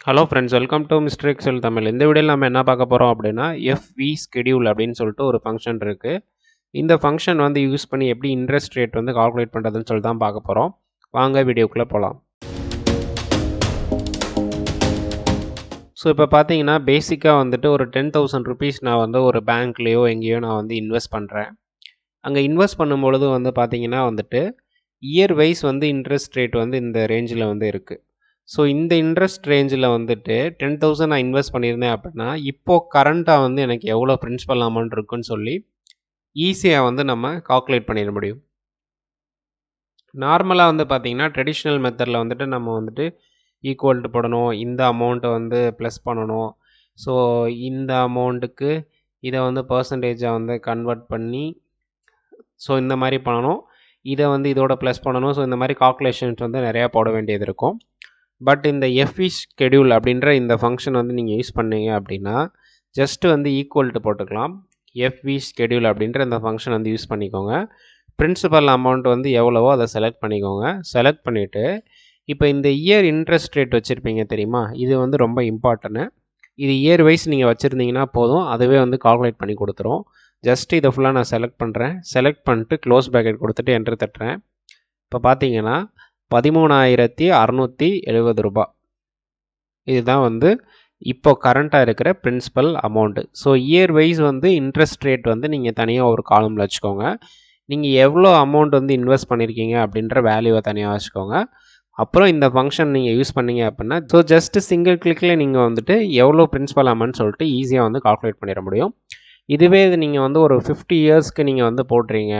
Hello friends welcome to mister Excel Tamil இந்த வீடியோவில் நம்ம என்ன பார்க்க போகிறோம் அப்படின்னா எஃப்வி ஸ்கெடியூல் அப்படின்னு சொல்லிட்டு ஒரு ஃபங்க்ஷன் இருக்குது இந்த ஃபங்க்ஷன் வந்து யூஸ் பண்ணி எப்படி இன்ட்ரெஸ்ட் ரேட் வந்து கால்குலேட் பண்ணுறதுன்னு சொல்லி தான் பார்க்க போகிறோம் வாங்க வீடியோக்குள்ளே போகலாம் ஸோ இப்போ பார்த்தீங்கன்னா பேசிக்காக வந்துட்டு ஒரு டென் தௌசண்ட் ருபீஸ் நான் வந்து ஒரு பேங்க்லேயோ எங்கேயோ நான் வந்து இன்வெஸ்ட் பண்ணுறேன் அங்கே இன்வெஸ்ட் பண்ணும்பொழுது வந்து பார்த்தீங்கன்னா வந்துட்டு இயர் வைஸ் வந்து இன்ட்ரெஸ்ட் ரேட் வந்து இந்த ரேஞ்சில் வந்து இருக்குது ஸோ இந்த இன்ட்ரெஸ்ட் ரேஞ்சில் வந்துட்டு டென் தௌசண்ட் நான் இன்வெஸ்ட் பண்ணியிருந்தேன் அப்படின்னா இப்போது கரண்ட்டாக வந்து எனக்கு எவ்வளோ பிரின்சிபல் அமௌண்ட் இருக்குன்னு சொல்லி ஈஸியாக வந்து நம்ம கால்குலேட் பண்ணிட முடியும். நார்மலாக வந்து பார்த்திங்கன்னா ட்ரெடிஷ்னல் மெத்தடில் வந்துட்டு நம்ம வந்துட்டு ஈக்குவல்ட்டு போடணும். இந்த அமௌண்ட்டை வந்து ப்ளஸ் பண்ணணும். ஸோ இந்த அமௌண்ட்டுக்கு இதை வந்து பர்சன்டேஜாக வந்து கன்வெர்ட் பண்ணி ஸோ இந்த மாதிரி பண்ணணும். இதை வந்து இதோட ப்ளஸ் பண்ணணும். ஸோ இந்த மாதிரி கால்குலேஷன்ஸ் வந்து நிறையா போட வேண்டியது இருக்கும். பட் இந்த எஃப்இ ஸ்கெடியூல் அப்படின்ற இந்த ஃபங்க்ஷன் வந்து நீங்கள் யூஸ் பண்ணீங்க அப்படின்னா ஜஸ்ட்டு வந்து ஈக்குவல்ட்டு போட்டுக்கலாம். எஃப்இ ஸ்கெடியூல் அப்படின்ற இந்த ஃபங்க்ஷன் வந்து யூஸ் பண்ணிக்கோங்க. பிரின்சிபல் அமௌண்ட் வந்து எவ்வளவோ அதை செலக்ட் பண்ணிக்கோங்க. செலக்ட் பண்ணிவிட்டு இப்போ இந்த இயர் இன்ட்ரெஸ்ட் ரேட் வச்சுருப்பீங்க தெரியுமா? இது வந்து ரொம்ப இம்பார்ட்டன்ட்டு இது இயர் வைஸ் நீங்கள் வச்சுருந்தீங்கன்னா போதும். அதுவே வந்து கால்குலேட் பண்ணி கொடுத்துரும். ஜஸ்ட் இதை ஃபுல்லாக நான் செலக்ட் பண்ணுறேன் செலக்ட் பண்ணிட்டு க்ளோஸ் பேக்கெட் கொடுத்துட்டு என்ட்ரு தட்டுறேன். இப்போ பார்த்தீங்கன்னா பதிமூணாயிரத்தி அறநூற்றி எழுபது ரூபா. இதுதான் வந்து இப்போ கரண்ட்டாக இருக்கிற principal amount so year wise வந்து இன்ட்ரெஸ்ட் ரேட் வந்து நீங்கள் தனியாக ஒரு காலமில் வச்சுக்கோங்க. நீங்கள் எவ்வளோ அமௌண்ட் வந்து இன்வெஸ்ட் பண்ணியிருக்கீங்க அப்படின்ற வேல்யூவை தனியாக வச்சுக்கோங்க. அப்புறம் இந்த ஃபங்க்ஷன் நீங்கள் யூஸ் பண்ணீங்க அப்படின்னா ஸோ ஜஸ்ட்டு சிங்கிள் கிளிக்கில் நீங்கள் வந்துட்டு எவ்வளோ பிரின்சிபல் அமௌண்ட் சொல்லிட்டு ஈஸியாக வந்து கால்குலேட் பண்ணிட முடியும். இதுவே இது நீங்கள் வந்து ஒரு ஃபிஃப்டி இயர்ஸ்க்கு நீங்கள் வந்து போடுறீங்க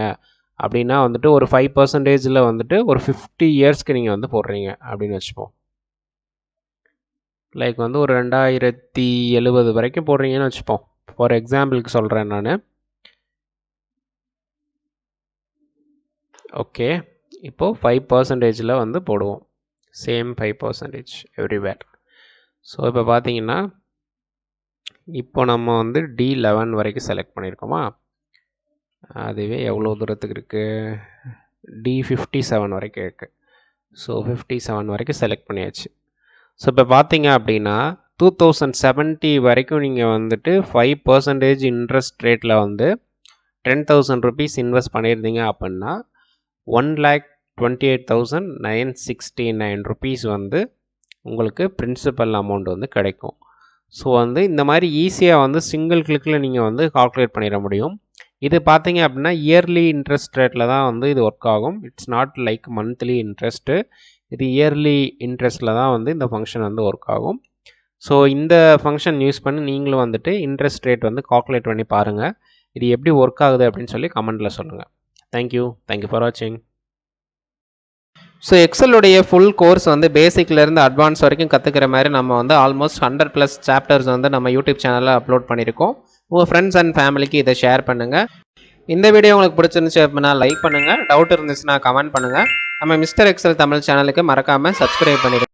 அப்படின்னா வந்துட்டு ஒரு ஃபைவ் பர்சன்டேஜில் வந்துட்டு ஒரு ஃபிஃப்டி இயர்ஸ்க்கு நீங்கள் வந்து போடுறீங்க அப்படின்னு வச்சுப்போம். லைக் வந்து ஒரு ரெண்டாயிரத்தி எழுபது வரைக்கும் போடுறீங்கன்னு வச்சுப்போம். ஃபார் எக்ஸாம்பிளுக்கு சொல்கிறேன் நான். ஓகே இப்போது ஃபைவ் பர்சன்டேஜில் வந்து போடுவோம். Same five percentage everywhere so இப்போ பார்த்தீங்கன்னா இப்போ நம்ம வந்து டி லெவன் வரைக்கும் செலக்ட் பண்ணியிருக்கோமா? அதுவே எவ்வளோ தூரத்துக்கு இருக்குது டி ஃபிஃப்டி செவன் வரைக்கும் இருக்குது ஸோ ஃபிஃப்டி செவன் வரைக்கும் செலக்ட் பண்ணியாச்சு. ஸோ இப்போ பார்த்தீங்க அப்படின்னா டூ தௌசண்ட் செவன்ட்டி வரைக்கும் நீங்கள் வந்துட்டு ஃபைவ் பர்சன்டேஜ் இன்ட்ரெஸ்ட் ரேட்டில் வந்து டென் தௌசண்ட் ருபீஸ் இன்வெஸ்ட் பண்ணியிருந்தீங்க அப்படின்னா one lakh twenty eight thousand nine sixty nine rupees வந்து உங்களுக்கு பிரின்சிபல் அமௌண்ட் வந்து கிடைக்கும். ஸோ வந்து இந்த மாதிரி ஈஸியாக வந்து சிங்கிள் கிளிக்கில் நீங்கள் வந்து கால்குலேட் பண்ணிட முடியும். இது பார்த்தீங்க அப்படின்னா இயர்லி இன்ட்ரெஸ்ட் ரேட்டில் தான் வந்து இது ஒர்க் ஆகும். It's not like monthly interest இது இயர்லி இன்ட்ரெஸ்ட்டில் தான் வந்து இந்த ஃபங்க்ஷன் வந்து ஒர்க் ஆகும். ஸோ இந்த ஃபங்க்ஷன் யூஸ் பண்ணி நீங்களும் வந்துட்டு இன்ட்ரெஸ்ட் ரேட் வந்து கால்குலேட் பண்ணி பாருங்கள் இது எப்படி ஒர்க் ஆகுது அப்படின்னு சொல்லி கமெண்ட்டில் சொல்லுங்கள் thank you thank you for வாட்சிங் ஸோ எக்ஸலுடைய ஃபுல் கோர்ஸ் வந்து பேசிக்லேருந்து அட்வான்ஸ் வரைக்கும் கற்றுக்கிற மாதிரி நம்ம வந்து ஆல்மோஸ்ட் ஹண்ட்ரட் ப்ளஸ் சாப்டர்ஸ் வந்து நம்ம யூடியூப் சேனலில் அப்லோட் பண்ணியிருக்கோம். உங்கள் ஃப்ரெண்ட்ஸ் அண்ட் ஃபேமிலிக்கு இதை ஷேர் பண்ணுங்கள் இந்த வீடியோ உங்களுக்கு பிடிச்சிருந்துச்சு அப்படின்னா லைக் பண்ணுங்கள் டவுட் இருந்துச்சுன்னா கமெண்ட் பண்ணுங்கள் நம்ம மிஸ்டர் எக்ஸல் தமிழ் சேனலுக்கு மறக்காமல் சப்ஸ்கிரைப் பண்ணிடுங்க.